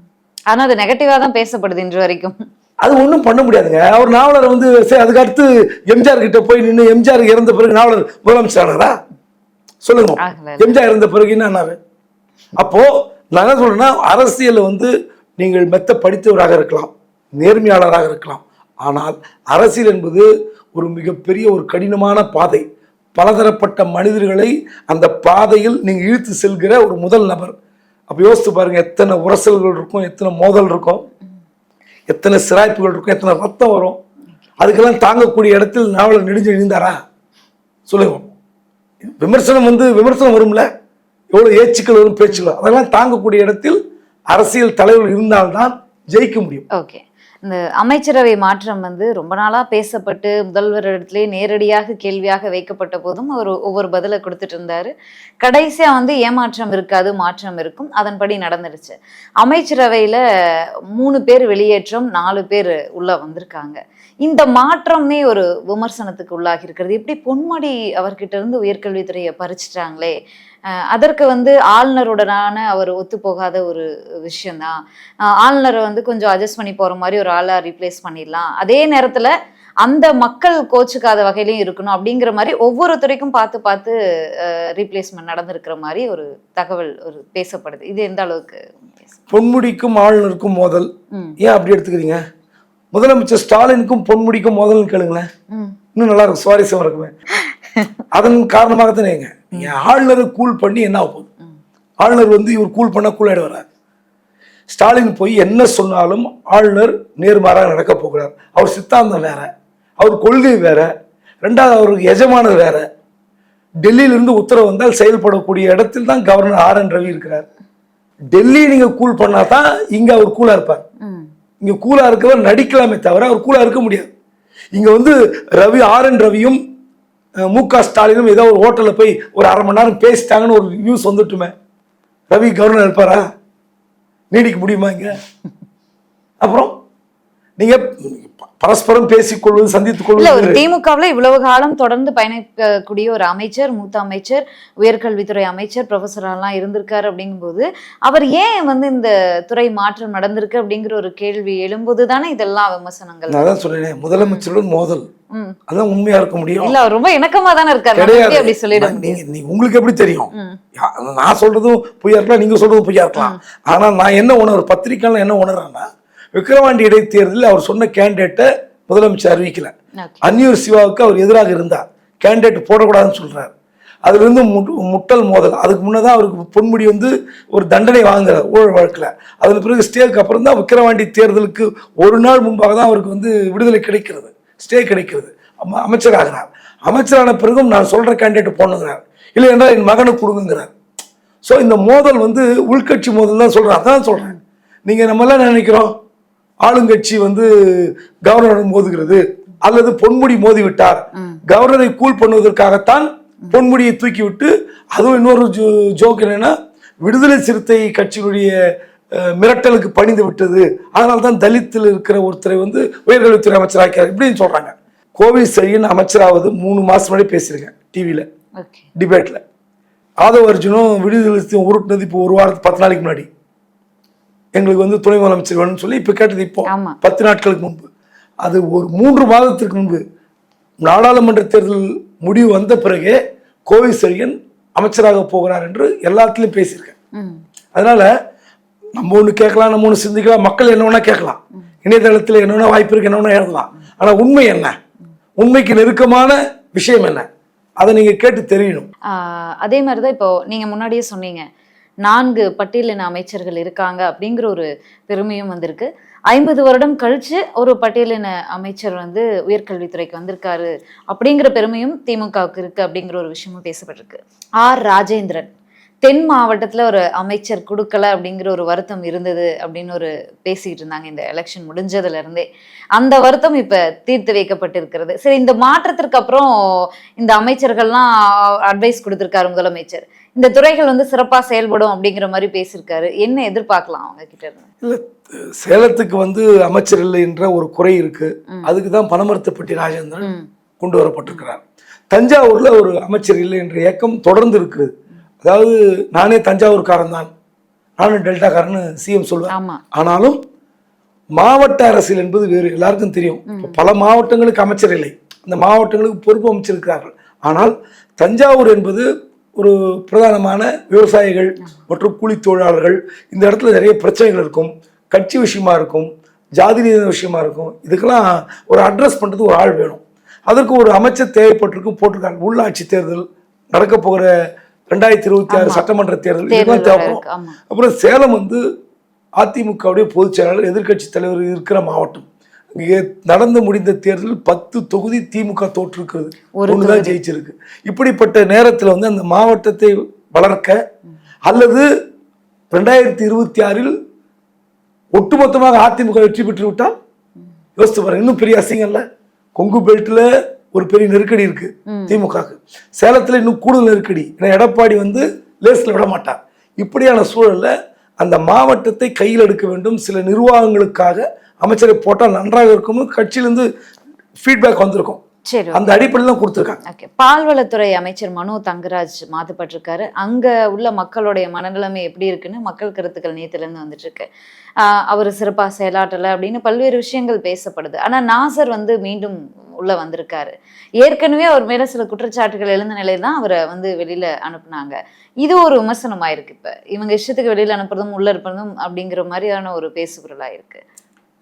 ஆனா அது நெகட்டிவா தான் பேசப்படுது இன்று வரைக்கும். அது ஒன்றும் பண்ண முடியாதுங்க. அவர் நாவலர் வந்து சரி அதுக்கு அடுத்து எம்ஜிஆர் கிட்ட போய் நின்று எம்ஜிஆர் இறந்த பிறகு நாவலர் முதலமைச்சர் ஆனாரா? சொல்லுங்க. எம்ஜிஆர் இறந்த பிறகு என்ன ஆனாரு? அப்போ நான் என்ன சொல்றேன்னா அரசியல் வந்து நீங்கள் மெத்த படித்தவராக இருக்கலாம் நேர்மையாளராக இருக்கலாம். ஆனால் அரசியல் என்பது ஒரு மிகப்பெரிய ஒரு கடினமான பாதை. பலதரப்பட்ட மனிதர்களை அந்த பாதையில் நீங்கள் இழுத்து செல்கிற ஒரு முதல் நபர். அப்போ யோசித்து பாருங்க எத்தனை உரசல்கள் இருக்கும் எத்தனை மோதல் இருக்கும். எத்தனை சிராய்ப்புகள் இருக்கும் எத்தனை ரத்தம் வரும் அதுக்கெல்லாம் தாங்கக்கூடிய இடத்தில் நாவலர் நெடுஞ்சு இருந்தாரா சொல்லுங்க. விமர்சனம் வந்து விமர்சனம் வரும்ல? எவ்வளோ ஏச்சுக்கள் வரும் பேச்சுக்கள் அதெல்லாம் தாங்கக்கூடிய இடத்தில் அரசியல் தலைவர்கள் இருந்தால்தான் ஜெயிக்க முடியும். ஓகே இந்த அமைச்சரவை மாற்றம் வந்து ரொம்ப நாளாக பேசப்பட்டு முதல்வர் இடத்திலே நேரடியாக கேள்வியாக வைக்கப்பட்ட போதும் அவர் ஒவ்வொரு பதிலை கொடுத்துட்டு இருந்தாரு. கடைசியாக வந்து ஏமாற்றம் இருக்காது மாற்றம் இருக்கும். அதன்படி நடந்துருச்சு அமைச்சரவையில் மூணு பேர் வெளியேற்றம் நாலு பேர் உள்ளே வந்திருக்காங்க. இந்த மாற்றமே ஒரு விமர்சனத்துக்கு உள்ளாகி இருக்கிறது. எப்படி பொன்மடி அவர்கிட்ட இருந்து உயர்கல்வித்துறையை பறிச்சிட்டாங்களே? அதற்கு வந்து ஆளுநருடனான அவர் ஒத்துப்போகாத ஒரு விஷயம்தான். ஆளுநரை வந்து கொஞ்சம் அட்ஜஸ்ட் பண்ணி போற மாதிரி ஒரு ஆளா ரீப்ளேஸ் பண்ணிடலாம். அதே நேரத்துல அந்த மக்கள் கோச்சுக்காத வகையிலையும் இருக்கணும் அப்படிங்கிற மாதிரி ஒவ்வொரு துறைக்கும் பார்த்து பார்த்து ரீப்ளேஸ்மெண்ட் நடந்திருக்கிற மாதிரி ஒரு தகவல் ஒரு பேசப்படுது. இது எந்த அளவுக்கு பொன்முடிக்கும் ஆளுநருக்கும் மோதல். ஏன் அப்படி எடுத்துக்கிறீங்க? முதலமைச்சர் ஸ்டாலினுக்கும் பொன்முடிக்கும் மோதல்னு கேளுங்களேன். இன்னும் நல்லா இருக்கும் சுவாரஸ்யமா இருக்குமே. அதன் காரணமாகத்தானே நீங்க நீங்க ஆளுநரை கூல் பண்ணி என்ன ஆக போகுது ஆளுநர் வந்து இவர் கூல் பண்ணா கூல் ஆயிடுவாரா? ஸ்டாலின் போய் என்ன சொன்னாலும் ஆளுநர் நேர்மாறாக நடக்க போகிறார். அவர் சித்தாந்தம் வேற. அவர் கொள்கை வேற. ரெண்டாவது அவருக்கு எஜமானர் வேற. டெல்லியிலிருந்து உத்தரவு வந்தால் செயல்படக்கூடிய இடத்தில் தான் கவர்னர் ஆர் என் ரவி இருக்கிறார். டெல்லி நீங்க கூல் பண்ணா தான் இங்க அவர் கூலா இருப்பார். இங்க கூலா இருக்கவர் நடிக்கலாமே தவிர அவர் கூலா இருக்க முடியாது. இங்க வந்து ரவி ஆர் என் ரவியும் மு க ஸ்டாலினும் ஏதோ ஒரு ஹோட்டலில் போய் ஒரு அரை மணி நேரம் பேசிட்டாங்கன்னு ஒரு நியூஸ் வந்துட்டுமே. ரவி கவர்னர் இருப்பாரா? நீடிக்க முடியுமா இங்கே? அப்புறம் நீங்கள் பரஸ்பரம் பேசிக்கொள்வது சந்தித்துக் இல்ல ஒரு கொள்வது திமுகவுல இவ்வளவு காலம் தொடர்ந்து பயணிக்கக்கூடிய ஒரு அமைச்சர் மூத்த அமைச்சர் உயர்கல்வித்துறை அமைச்சர் ப்ரொஃபஸரெல்லாம் இருந்திருக்காரு அப்படிங்கும்போது அவர் ஏன் வந்து இந்த துறை மாற்றம் நடந்திருக்கு அப்படிங்கிற ஒரு கேள்வி எழும்போது தானே இதெல்லாம் விமர்சனங்கள். நான் தான் சொன்னேன் முதலமைச்சருடன் மோதல். அதான் உண்மையா இருக்க முடியும். இல்ல அவர் ரொம்ப இணக்கமா தானே இருக்காரு. அப்படி சொல்லிட உங்களுக்கு எப்படி தெரியும்? நான் சொல்றதும் பொய்யா இருக்கலாம் நீங்க சொல்றதும் பொய்யா இருக்கலாம். ஆனா நான் என்ன உணர்வு பத்திரிக்கைல என்ன உணர்றேன்னா விக்கிரவாண்டி இடைத்தேர்தலில் அவர் சொன்ன கேண்டிடேட்டை முதலமைச்சர் அறிவிக்கல. அன்னியூர் சிவாவுக்கு அவர் எதிராக இருந்தார். கேண்டிடேட் போடக்கூடாதுன்னு சொல்றாரு. அதுல இருந்து முட்- முட்டல் மோதல். அதுக்கு முன்னதான் அவருக்கு பொன்முடி வந்து ஒரு தண்டனை வாங்குறார் ஊழல் வழக்குல. அதன் பிறகு ஸ்டேக்கு அப்புறம் தான் விக்கிரவாண்டி தேர்தலுக்கு ஒரு நாள் முன்பாக தான் அவருக்கு வந்து விடுதலை கிடைக்கிறது. ஸ்டே கிடைக்கிறது. அம- அமைச்சராகிறார் அமைச்சரான பிறகும் நான் சொல்ற கேண்டிடேட் போடணுங்கிறார். இல்லை என்றால் என் மகனுக்கு கொடுங்கிறார் ஸோ இந்த மோதல் வந்து உள்கட்சி மோதல் தான் சொல்கிறேன் அதான் சொல்கிறேன் நீங்கள் நம்மளாம் நினைக்கிறோம்? ஆளுங்கட்சி வந்து கவர்னருடன் மோதுகிறது அல்லது பொன்முடி மோதி விட்டார் கவர்னரை கூல் பண்ணுவதற்காகத்தான் பொன்முடியை தூக்கி விட்டு அதுவும் இன்னொரு ஜோ ஜோக் என்னன்னா விடுதலை சிறுத்தை கட்சியினுடைய மிரட்டலுக்கு பணிந்து விட்டது. அதனால தான் தலித்தில் இருக்கிற ஒருத்தரை வந்து உயர்கல்வித்துறை அமைச்சராக்கிறார் இப்படின்னு சொல்றாங்க. கோவில் செழியன் அமைச்சராவது மூணு மாசம் முன்னாடி பேசியிருக்கேன் டிவியில் டிபேட்டில் ஆதவ அர்ஜுனும் விடுதலை உருட்டுனது இப்போ ஒரு வாரத்துக்கு பத்து நாளைக்கு முன்னாடி. எங்களுக்கு வந்து துணை முதலமைச்சர் வேணும்னு சொல்லி இப்போ கேட்டது இப்போ. பத்து நாட்களுக்கு முன்பு. அது ஒரு மூன்று மாதத்திற்கு முன்பு. நாடாளுமன்ற தேர்தல் முடிவு வந்த பிறகே கோவை செழியன் அமைச்சராக போகிறார் என்று எல்லாத்துலேயும் பேசியிருக்கேன். அதனால நம்ம ஒன்று கேட்கலாம் நம்ம ஒன்று சிந்திக்கலாம் மக்கள் என்ன வேணா கேட்கலாம். இணையதளத்தில் என்ன வேணா வாய்ப்பு இருக்கு என்ன வேணா எழுதலாம். ஆனால் உண்மை என்ன? உண்மைக்கு நெருக்கமான விஷயம் என்ன? அதை நீங்கள் கேட்டு தெரியணும். அதே மாதிரி தான் இப்போ நீங்க முன்னாடியே சொன்னீங்க. நான்கு பட்டியலின அமைச்சர்கள் இருக்காங்க அப்படிங்கிற ஒரு பெருமையும் வந்திருக்கு. ஐம்பது வருடம் கழிச்சு ஒரு பட்டியலின அமைச்சர் வந்து உயர்கல்வித்துறைக்கு வந்திருக்காரு அப்படிங்கிற பெருமையும் திமுகவுக்கு இருக்கு அப்படிங்கிற ஒரு விஷயமும் பேசப்பட்டிருக்கு. ஆர். ராஜேந்திரன். தென் மாவட்டத்துல ஒரு அமைச்சர் கொடுக்கல அப்படிங்கிற ஒரு வருத்தம் இருந்தது அப்படின்னு ஒரு பேசிட்டு இருந்தாங்க இந்த எலெக்ஷன் முடிஞ்சதுல இருந்தே. அந்த வருத்தம் இப்ப தீர்த்து வைக்கப்பட்டிருக்கிறது. சரி இந்த மாற்றத்திற்கு அப்புறம் இந்த அமைச்சர்கள்லாம் அட்வைஸ் கொடுத்துருக்காரு முதலமைச்சர். இந்த துறைகள் வந்து சிறப்பா செயல்படும் அப்படிங்கிற மாதிரி பேசியிருக்காரு. என்ன எதிர்பார்க்கலாம் அவங்க கிட்ட இருந்து? இல்லை சேலத்துக்கு வந்து அமைச்சர் இல்லை என்ற ஒரு குறை இருக்கு. அதுக்கு தான் பனமரத்துப்பட்டி ராஜேந்திரன். கொண்டு வரப்பட்டிருக்கிறார். தஞ்சாவூர்ல ஒரு அமைச்சர் இல்லை என்ற இயக்கம் தொடர்ந்து இருக்குது அதாவது நானே தஞ்சாவூர்காரன் தான் நானும் டெல்டாக்காரன்னு சிஎம் சொல்லுவேன் ஆனாலும் மாவட்ட அரசியல் என்பது வேறு. எல்லாருக்கும் தெரியும். பல மாவட்டங்களுக்கு அமைச்சர் இல்லை. அந்த மாவட்டங்களுக்கு பொறுப்பு அமைச்சிருக்கிறார்கள். ஆனால் தஞ்சாவூர் என்பது ஒரு பிரதானமான விவசாயிகள் மற்றும் கூலி தொழிலாளர்கள் இந்த இடத்துல நிறைய பிரச்சனைகள் இருக்கும் கட்சி விஷயமா இருக்கும் ஜாதி ரீதியான விஷயமா இருக்கும் இதுக்கெல்லாம் ஒரு அட்ரஸ் பண்ணுறது ஒரு ஆள் வேணும். அதற்கு ஒரு அமைச்சர் தேவைப்பட்டிருக்கும் போட்டிருக்காங்க. உள்ளாட்சி தேர்தல் நடக்க போகிற ரெண்டாயிரத்தி இருபத்தி ஆறு சட்டமன்ற தேர்தல் இதெல்லாம் தேவைப்படும். அப்புறம் சேலம் வந்து அதிமுகவுடைய பொதுச் செயலாளர் எதிர்க்கட்சி தலைவர் இருக்கிற மாவட்டம். நடந்து முடிந்த தேர்தலில் பத்து தொகுதி திமுக தோற்றிருக்கிறது. ஒண்ணுதான் ஜெயிச்சிருக்கு. இப்படிப்பட்ட நேரத்தில் வந்து அந்த மாவட்டத்தை வளர்க்க அல்லது ரெண்டாயிரத்தி இருபத்தி ஆறில் ஒட்டுமொத்தமாக அதிமுக வெற்றி பெற்று விட்டால்? யோசித்து பாருங்க இன்னும் பெரிய அசிங்கம் இல்ல. கொங்கு பெல்ட்ல ஒரு பெரிய நெருக்கடி இருக்கு திமுகவுக்கு சேலத்துல இன்னும் கூடுதல் நெருக்கடி. ஏன்னா எடப்பாடி வந்து லேஸ்ல விட மாட்டார். இப்படியான சூழல்ல அந்த மாவட்டத்தை கையில் எடுக்க வேண்டும். சில நிர்வாகங்களுக்காக அமைச்சரை போட்டால் நன்றாக இருக்கும்னு கட்சியிலேருந்து ஃபீட்பேக் வந்திருக்கும். சரி அந்த அடிப்படையில் தான் கொடுத்துருக்காங்க. ஓகே பால்வளத்துறை அமைச்சர் மனோ தங்கராஜ் மாற்றப்பட்டிருக்காரு அங்க உள்ள மக்களுடைய மனநிலைமை எப்படி இருக்குன்னு மக்கள் கருத்துக்கள் நேத்துல இருந்து வந்துட்டு இருக்கு அவர் சிறப்பா செயலாற்றல அப்படின்னு பல்வேறு விஷயங்கள் பேசப்படுது. ஆனா நாசர் வந்து மீண்டும் உள்ள வந்திருக்காரு. ஏற்கனவே அவர் மேல சில குற்றச்சாட்டுகள் எழுந்த நிலையில தான் அவரை வந்து வெளியில அனுப்புனாங்க. இது ஒரு விமர்சனமா இருக்கு இப்ப. இவங்க இஷ்டத்துக்கு வெளியில அனுப்புறதும் உள்ள இருப்பதும் அப்படிங்கிற மாதிரியான ஒரு பேசுபொருளா இருக்கு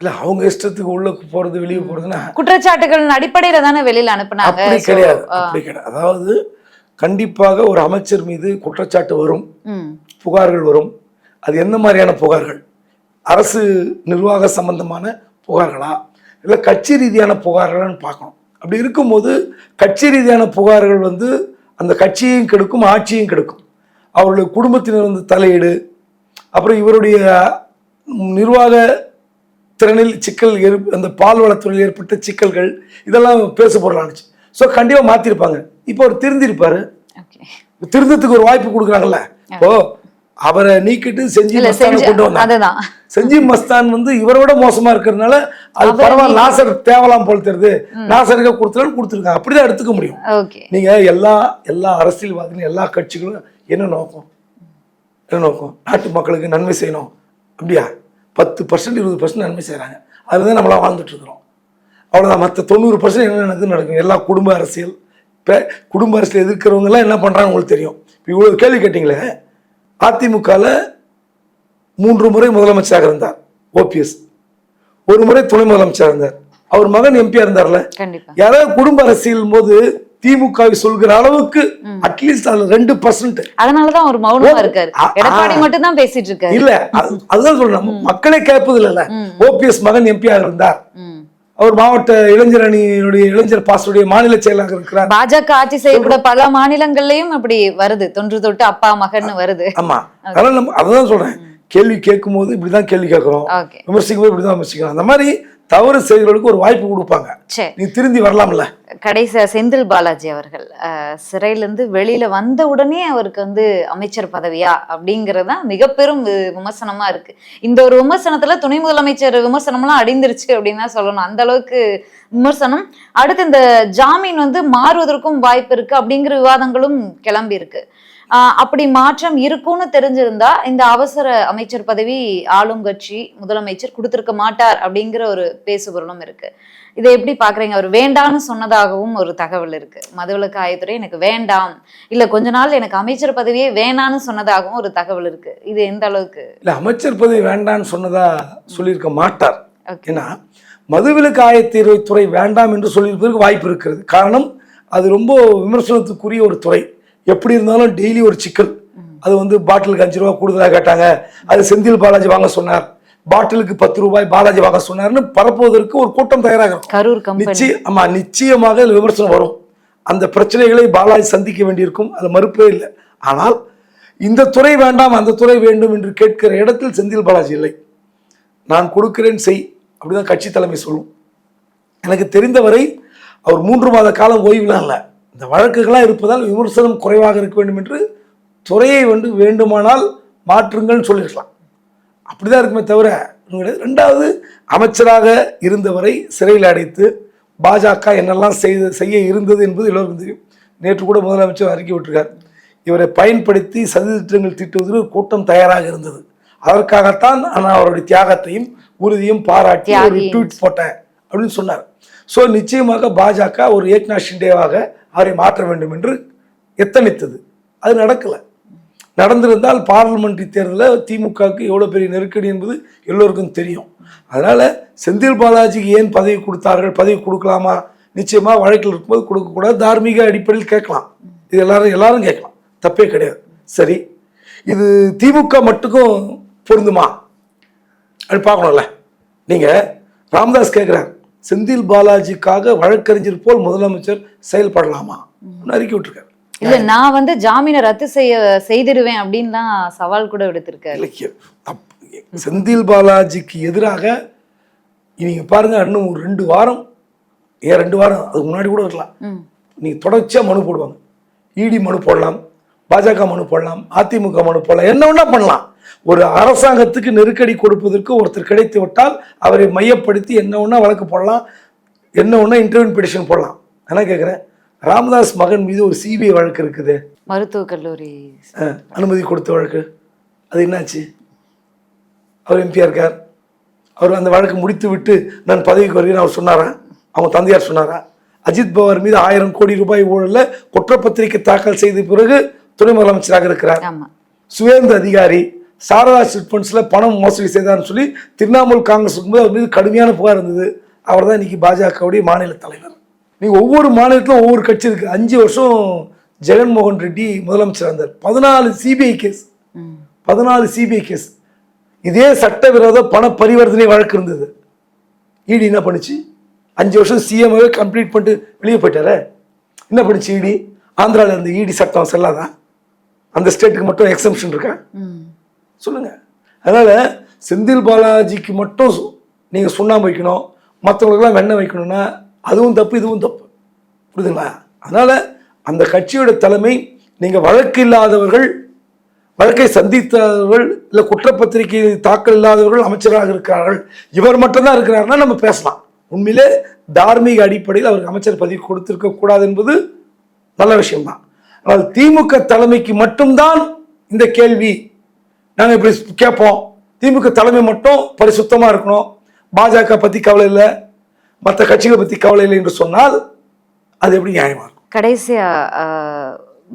இல்லை அவங்க இஷ்டத்துக்கு உள்ள போகிறது வெளியே போகிறதுன்னா குற்றச்சாட்டுகளின் அடிப்படையில தானே வெளியில அனுப்புனாங்க. அப்படி கிடையாது அப்படி கிடையாது. அதாவது கண்டிப்பாக ஒரு அமைச்சர் மீது குற்றச்சாட்டு வரும் புகார்கள் வரும். அது எந்த மாதிரியான புகார்கள்? அரசு நிர்வாக சம்பந்தமான புகார்களா? இல்லை கட்சி ரீதியான புகார்களான்னு பார்க்கணும். அப்படி இருக்கும்போது கட்சி ரீதியான புகார்கள் வந்து அந்த கட்சியையும் கெடுக்கும் ஆட்சியையும் கெடுக்கும். அவருடைய குடும்பத்தினர் வந்து தலையீடு அப்புறம் இவருடைய நிர்வாக திறனில் சிக்கல் ஏற் அந்த பால்வளத்துறையில் ஏற்பட்ட சிக்கல்கள் இதெல்லாம் பேசு பொருளானுச்சு ஸோ கண்டிப்பாக மாற்றிருப்பாங்க இப்போ அவர் திருந்திருப்பாரு. திருந்தத்துக்கு ஒரு வாய்ப்பு கொடுக்குறாங்கல்ல. இப்போ அவரை நீக்கிட்டு செஞ்சி கொண்டு வந்தாங்க செஞ்சி மஸ்தான் வந்து இவரோட மோசமா இருக்கிறதுனால அது பரவாயில்ல நாசர் தேவலாம் போல் தெரியுது. நாசருக்கு கொடுத்துருன்னு கொடுத்துருக்காங்க. அப்படிதான் எடுத்துக்க முடியும். நீங்க எல்லா எல்லா அரசியல்வாதிகளும் எல்லா கட்சிகளும் என்ன நோக்கம்? என்ன நோக்கம்? நாட்டு மக்களுக்கு நன்மை செய்யணும். அப்படியா? பத்து பர்சன்ட் இருபது பர்சன்ட் நன்மை செய்கிறாங்க அதில் தான் நம்மளாம் வாழ்ந்துட்டு இருக்கிறோம் அவ்வளோதான் மற்ற தொண்ணூறு பர்சன்ட் என்ன நடக்குது நடக்கும்? எல்லா குடும்ப அரசியல் இப்போ குடும்ப அரசியல் எதிர்க்கிறவங்கலாம் என்ன பண்ணுறாங்க உங்களுக்கு தெரியும். இப்போ இவ்வளோ கேள்வி கேட்டிங்களே? அதிமுகவில் மூன்று முறை முதலமைச்சராக இருந்தார் ஓபிஎஸ் ஒரு முறை துணை முதலமைச்சராக இருந்தார். அவர் மகன் எம்பியா இருந்தார்ல? யாராவது குடும்ப அரசியல் போது திமுகவை சொல்கிற அளவுக்கு அட்லீஸ்ட் அதுல ரெண்டு பர்சன்ட் அதனாலதான் ஒரு மௌனமா இருக்காரு. எடப்பாடி மட்டும் தான் பேசிட்டு இருக்காரு இல்ல அது- அதுதான் சொல்றேன். மக்களே கேட்பது இல்லைல்ல ஓபிஎஸ் மகன் எம்பியாக இருந்தார். அவர் மாவட்ட இளைஞர் அணியினுடைய இளைஞர் பாசுடைய மாநில செயலாளர் இருக்கிறார். பாஜக ஆட்சி செய்யக்கூட பல மாநிலங்கள்லயும் அப்படி வருது. தொன்று தொட்டு அப்பா மகன்னு வருது. ஆமா. அதனால நம்ம அதான் சொல்றேன். கேள்வி கேட்கும் போது இப்படிதான் கேள்வி கேட்கிறோம். விமர்சிக்கும் போது இப்படிதான் விமர்சிக்கிறோம். அந்த மாதிரி தவறு செய்கிறவர்களுக்கு ஒரு வாய்ப்பு கொடுப்பாங்க. நீ திருந்தி வரலாம்ல. கடைசியா செந்தில் பாலாஜி அவர்கள் அஹ், சிறையிலிருந்து வெளியில வந்த உடனே அவருக்கு வந்து அமைச்சர் பதவியா? அப்படிங்கிறது மிக பெரும் விமர்சனமா இருக்கு. இந்த ஒரு விமர்சனத்துல துணை முதலமைச்சர் விமர்சனம்லாம் அடிந்துருச்சு அப்படின்னு தான் சொல்லணும். அந்த அளவுக்கு விமர்சனம். அடுத்து இந்த ஜாமீன் வந்து மாறுவதற்கும் வாய்ப்பு இருக்கு அப்படிங்கிற விவாதங்களும் கிளம்பி இருக்கு. அப்படி மாற்றம் இருக்கும்னு தெரிஞ்சிருந்தா இந்த அவசர அமைச்சர் பதவி ஆளும் கட்சி முதலமைச்சர் கொடுத்திருக்க மாட்டார் அப்படிங்கிற ஒரு பேசுபொருளும் இருக்கு. இதை எப்படி பாக்குறீங்க? அவர் வேண்டாம்னு சொன்னதாகவும் ஒரு தகவல் இருக்கு. மதுவிலக்கு ஆயத்துறை எனக்கு வேண்டாம். இல்ல கொஞ்ச நாள் எனக்கு அமைச்சர் பதவியே வேணான்னு சொன்னதாகவும் ஒரு தகவல் இருக்கு. இது எந்த அளவுக்கு? இல்ல அமைச்சர் பதவி வேண்டான்னு சொன்னதா சொல்லியிருக்க மாட்டார். ஏன்னா மதுவிலக்கு ஆயத்தீர்வை துறை வேண்டாம் என்று சொல்லியிருப்பதற்கு வாய்ப்பு இருக்கிறது. காரணம் அது ரொம்ப விமர்சனத்துக்குரிய ஒரு துறை. எப்படி இருந்தாலும் டெய்லி ஒரு சிக்கல் அது வந்து பாட்டிலுக்கு அஞ்சு ரூபா கூடுதலாக கேட்டாங்க. அது செந்தில் பாலாஜி வாங்க சொன்னார். பாட்டிலுக்கு பத்து ரூபாய் பாலாஜி வாங்க சொன்னார்னு பரப்புவதற்கு ஒரு கூட்டம் தயாராக நிச்சயம் ஆமா நிச்சயமாக விமர்சனம் வரும். அந்த பிரச்சனைகளை பாலாஜி சந்திக்க வேண்டியிருக்கும். அது மறுப்பே இல்லை. ஆனால் இந்த துறை வேண்டாம் அந்த துறை வேண்டும் என்று கேட்கிற இடத்தில் செந்தில் பாலாஜி இல்லை. நான் கொடுக்கிறேன் செய் அப்படிதான் கட்சி தலைமை சொல்லும். எனக்கு தெரிந்தவரை அவர் மூன்று மாத காலம் ஓய்வுலாம் இல்லை. இந்த வழக்குகளாக இருப்பதால் விமர்சனம் குறைவாக இருக்க வேண்டும் என்று துறையை வந்து வேண்டுமானால் மாற்றுங்கள்னு சொல்லியிருக்கலாம் அப்படிதான் இருக்குமே தவிர கிடையாது. ரெண்டாவது அமைச்சராக இருந்தவரை சிறையில் அடைத்து பாஜக என்னெல்லாம் செய்து செய்ய இருந்தது என்பது எல்லோருக்கும் தெரியும் நேற்று கூட முதலமைச்சர் அறிக்கை விட்டிருக்கார் இவரை பயன்படுத்தி சதி திட்டங்கள் தீட்டுவதற்கு கூட்டம் தயாராக இருந்தது அதற்காகத்தான் நான் அவருடைய தியாகத்தையும் உறுதியும் பாராட்டி ஒரு. ட்வீட் போட்டேன் அப்படின்னு சொன்னார் ஸோ நிச்சயமாக பாஜக ஒரு ஏக்நாத் ஷிண்டேவாக அவரை மாற்ற வேண்டும் என்று எத்தனித்தது. அது நடக்கலை. நடந்திருந்தால் பார்லிமெண்ட்ரி தேர்தலில் திமுகவுக்கு எவ்வளோ பெரிய நெருக்கடி என்பது எல்லோருக்கும் தெரியும். அதனால் செந்தில் பாலாஜிக்கு ஏன் பதவி கொடுத்தார்கள் பதவி கொடுக்கலாமா? நிச்சயமாக வழக்கில் இருக்கும்போது கொடுக்கக்கூடாது. தார்மீக அடிப்படையில் கேட்கலாம். இது எல்லாரும் எல்லாரும் கேட்கலாம். தப்பே கிடையாது. சரி. இது திமுக மட்டுக்கும் பொருந்துமா? அப்படி பார்க்கணும்ல. நீங்கள் ராமதாஸ் கேட்குறாங்க செந்தில் பாலாஜிக்காக வழக்கறிஞர் போல் முதலமைச்சர் செயல்படலாமா? அறிக்கை விட்டுருக்காரு. இல்ல நான் வந்து ஜாமீனை ரத்து செய்ய செய்திருவேன் அப்படின்லாம் சவால் கூட விடுத்திருக்காரு. செந்தில் பாலாஜிக்கு எதிராக நீங்கள் பாருங்க இன்னும் ஒரு ரெண்டு வாரம் ஏன் ரெண்டு வாரம் அதுக்கு முன்னாடி கூட இருக்கலாம். ம். நீங்கள் தொடர்ச்சியாக மனு போடுவாங்க. இடி மனு போடலாம் பாஜக மனு போடலாம் அதிமுக மனு போடலாம் என்ன வேணா பண்ணலாம். ஒரு அரசாங்கத்துக்கு நெருக்கடி கொடுப்பதற்கு ஒருத்தர் கிடைத்து விட்டால் அவரை மையப்படுத்தி என்ன ஒன்றா வழக்கு போடலாம் என்ன ஒன்றா இன்டர்வியூ பெடிஷன் போடலாம். என்ன கேட்குறேன் ராமதாஸ் மகன் மீது ஒரு சிபிஐ வழக்கு இருக்குது. மருத்துவக் கல்லூரி. அனுமதி கொடுத்த வழக்கு. அது என்னாச்சு? அவர் எம்பியா இருக்கார். அவர் அந்த வழக்கு முடித்து விட்டு நான் பதவிக்கு வருகிறேன். அவர் சொன்னாரா? அவங்க தந்தையார் சொன்னாரா? அஜித் பவார் மீது ஆயிரம் கோடி ரூபாய் ஊழலில் குற்றப்பத்திரிகை தாக்கல் செய்த பிறகு துணை முதலமைச்சராக இருக்கிறார். சுவேந்த அதிகாரி சாரதா சிட் ஃபண்ட்ஸில் பணம் மோசடி செய்தார்னு சொல்லி திரிணாமுல் காங்கிரஸ் இருக்கும்போது அவர் மீது கடுமையான புகார் இருந்தது. அவர் தான் இன்னைக்கு பாஜகவுடைய மாநில தலைவர். நீங்கள் ஒவ்வொரு மாநிலத்திலும் ஒவ்வொரு கட்சி இருக்குது அஞ்சு வருஷம் ஜெகன்மோகன் ரெட்டி முதலமைச்சர் இருந்தார். பதினாலு சிபிஐ கேஸ். பதினாலு சிபிஐ கேஸ் இதே சட்டவிரோத பண பரிவர்த்தனை வழக்கு இருந்தது. இடி என்ன பண்ணுச்சு? அஞ்சு வருஷம் சிஎம்ஏ கம்ப்ளீட் பண்ணிட்டு வெளியே போயிட்டாரே. என்ன பண்ணுச்சு இடி ஆந்திராவில் இருந்த இடி சட்டம் செல்லாதா? அந்த ஸ்டேட்டுக்கு மட்டும் எக்ஸம்ஷன் இருக்கா? சொல்லுங்கள் அதனால் செந்தில் பாலாஜிக்கு மட்டும் சு- சுண்ணாம்பு வைக்கணும். மற்றவங்களுக்கெல்லாம் வெண்ணெய் வைக்கணும்னா அதுவும் தப்பு இதுவும் தப்பு. புரியுதுங்களா? அதனால் அந்த கட்சியோட தலைமை நீங்கள் வழக்கு இல்லாதவர்கள் வழக்கை சந்தித்தவர்கள் இல்லை குற்றப்பத்திரிகை தாக்கல் இல்லாதவர்கள் அமைச்சராக இருக்கிறார்கள். இவர் மட்டும்தான் இருக்கிறாருன்னா நம்ம பேசலாம். உண்மையிலே தார்மீக அடிப்படையில் அவருக்கு அமைச்சர் பதவி கொடுத்திருக்க கூடாது என்பது நல்ல விஷயம்தான். ஆனால் திமுக தலைமைக்கு மட்டும்தான் இந்த கேள்வி நாங்கள் இப்படி கேட்போம் திமுக தலைமை மட்டும் பரிசுத்தமாக இருக்கணும். பாஜக பற்றி கவலை இல்லை. மற்ற கட்சிகளை பற்றி கவலை இல்லை என்று சொன்னால் அது எப்படி நியாயமாக இருக்கும்? கடைசியாக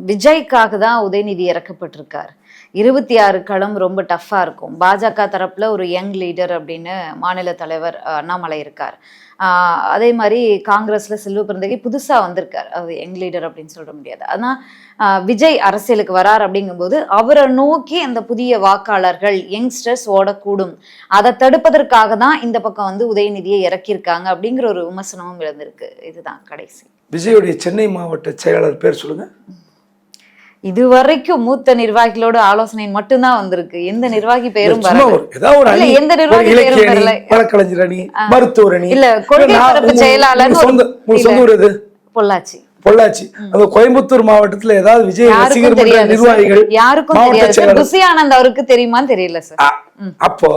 விஜய்க்காக தான் உதயநிதி இறக்கப்பட்டிருக்கார். இருபத்தி ஆறு களம் ரொம்ப டஃப்பாக இருக்கும். பாஜக தரப்புல ஒரு யங் லீடர் அப்படின்னு மாநில தலைவர் அண்ணாமலை இருக்கார். அதே மாதிரி காங்கிரஸ்ல செல்வ பிறந்தகை புதுசாக வந்திருக்கார். அது யங் லீடர் அப்படின்னு சொல்ல முடியாது. ஆனால் விஜய் அரசியலுக்கு வரார் அப்படிங்கும்போது அவரை நோக்கி அந்த புதிய வாக்காளர்கள் யங்ஸ்டர்ஸ் ஓடக்கூடும். அதை தடுப்பதற்காக தான் இந்த பக்கம் வந்து உதயநிதியை இறக்கியிருக்காங்க அப்படிங்கிற ஒரு விமர்சனமும் எழுந்திருக்கு. இதுதான் கடைசி. விஜயுடைய சென்னை மாவட்ட செயலாளர் பேர் இதுவரைக்கும் மூத்த நிர்வாகிகளோட ஆலோசனை மட்டும்தான் வந்திருக்கு. எந்த நிர்வாகி அணி எந்த நிர்வாகி அணி வரல. வழக்கறிஞர் அணி மருத்துவர் அணி. இல்ல, கொள்கை பரப்பு செயலாளர் பொள்ளாச்சி. பொள்ளாச்சி. அந்த கோயம்புத்தூர் மாவட்டத்துல ஏதாவது விஜய் ரசிகர் நிர்வாகிகள். யாருக்கும் தெரியாது புசி ஆனந்த் அவருக்கு தெரியுமான்னு தெரியல சார். அப்போ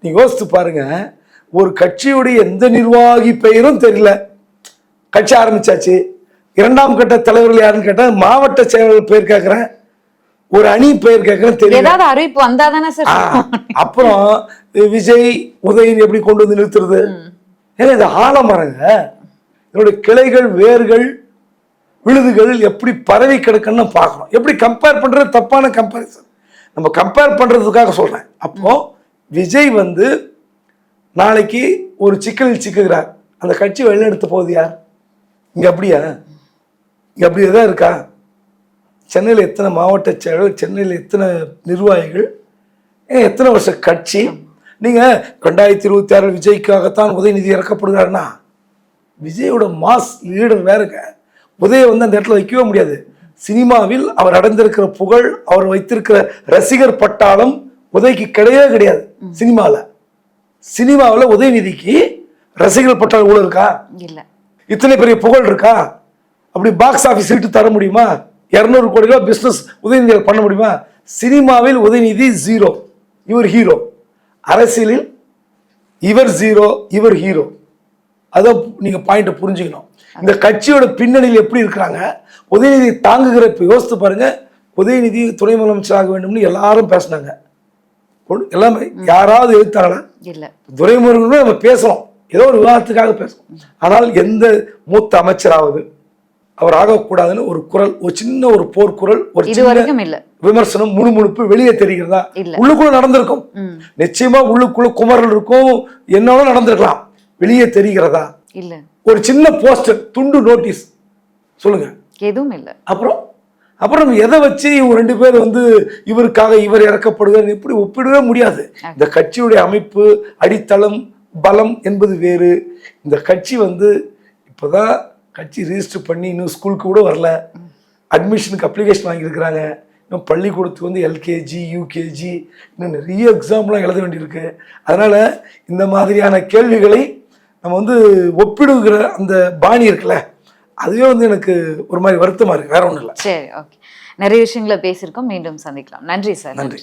நீ யோசித்து பாருங்க ஒரு கட்சியுடைய எந்த நிர்வாகி பெயரும் தெரியல. கட்சி ஆரம்பிச்சாச்சு. இரண்டாம் கட்ட தலைவர்கள் யாருன்னு கேட்டா மாவட்ட செயலாளர் பேர் கேட்கிறேன் ஒரு அணி பெயர் கேட்கிறேன் தெரியல. ஏதாவது அறிவிப்பு வந்தாதானே சார்? ஆ, அப்புறம் விஜய் உதயன் எப்படி கொண்டு வந்து நிறுத்துறது? ஏன்னா இது ஆலமரங்க. இதனுடைய கிளைகள் வேர்கள் விழுதுகள் எப்படி பரவி கிடக்குன்னு பார்க்கணும். எப்படி கம்பேர் பண்றது தப்பான கம்பேரிசன் நம்ம கம்பேர் பண்றதுக்காக சொல்றேன். அப்போ விஜய் வந்து நாளைக்கு ஒரு சிக்கலில் சிக்குகிறார். அந்த கட்சி வெளிநடத்த போகுது யார்? இங்க அப்படியா? இங்க அப்படி எதாவது இருக்கா? சென்னையில் எத்தனை மாவட்ட செயலர் சென்னையில் எத்தனை நிர்வாகிகள் எத்தனை வருஷ கட்சி? நீங்கள் ரெண்டாயிரத்தி இருபத்தி ஆறு விஜய்க்காகத்தான் உதயநிதி இறக்கப்படுகிறாருன்னா விஜயோட மாஸ் லீடர் வேறுங்க உதய வந்து அந்த இடத்துல வைக்கவே முடியாது. சினிமாவில் அவர் அடைந்திருக்கிற புகழ் அவர் வைத்திருக்கிற ரசிகர் பட்டாளம் உதய்க்கு கிடையவே கிடையாது சினிமாவில் சினிமாவில் உதயநிதிக்கு ரசிகர் பட்டாளம் கூட இருக்கா? இல்ல. இத்தனை பெரிய புகழ் இருக்கா? அப்படி பாக்ஸ் ஆஃபீஸ் சீட்டு தர முடியுமா? இரநூறு கோடி பிஸ்னஸ் உதயநிதியால் பண்ண முடியுமா? சினிமாவில் உதயநிதி ஜீரோ இவர் ஹீரோ அரசியலில் இவர் ஜீரோ இவர் ஹீரோ அதான் நீங்க பாயிண்ட்டை புரிஞ்சுக்கணும். இந்த கட்சியோட பின்னணியில் எப்படி இருக்கிறாங்க? உதயநிதி தாங்குகிற இப்போ யோசித்து பாருங்க. உதயநிதி துணை முதலமைச்சர் ஆக வேண்டும்னு எல்லாரும் பேசினாங்க. எல்லாமே யாராவது எதிர்த்தாங்களா இல்ல. துரைமுருகன் நம்ம பேசுறோம். ஏதோ ஒரு விவாதத்துக்காக பேசுறோம். ஆனால் எந்த மூத்த அமைச்சராவது அவர் ஆகக்கூடாதுன்னு ஒரு குரல் ஒரு சின்ன ஒரு போர்க்குரல் ஒரு இது சின்ன வரைக்கும் இல்ல. விமர்சனம் முணுமுணுப்பு வெளியே தெரிகிறதா. உள்ளுக்குள்ள நடந்திருக்கும். நிச்சயமா உள்ளுக்குள்ள குமரல் இருக்கும். என்னோட நடந்திருக்கலாம். வெளியே தெரிகிறதா? இல்ல. ஒரு சின்ன போஸ்டர் துண்டு நோட்டீஸ். சொல்லுங்க. எதுவும் இல்ல. அப்புறம்? அப்புறம் எதை வச்சு இவங்க ரெண்டு பேர் வந்து இவருக்காக இவர் இறக்கப்படுகிறார் இப்படி ஒப்பிடவே முடியாது. இந்த கட்சியுடைய அமைப்பு அடித்தளம் பலம் என்பது வேறு. இந்த கட்சி வந்து இப்போதான் கட்சி ரிஜிஸ்டர் பண்ணி இன்னும் ஸ்கூலுக்கு கூட வரல. அட்மிஷனுக்கு அப்ளிகேஷன் வாங்கியிருக்கிறாங்க. இன்னும் பள்ளிக்கூடத்துக்கு வந்து எல்கேஜி யூகேஜி இன்னும் நிறைய எக்ஸாம்லாம் எழுத வேண்டியிருக்கு. அதனால் இந்த மாதிரியான கேள்விகளை நம்ம வந்து ஒப்பிடுகிற அந்த பாணி இருக்குல்ல அதுவே வந்து எனக்கு ஒரு மாதிரி வருத்தமாக இருக்குது வேற ஒன்றும் இல்லை. சரி ஓகே நிறைய விஷயங்களை பேசியிருக்கோம். மீண்டும் சந்திக்கலாம். நன்றி சார். நன்றி.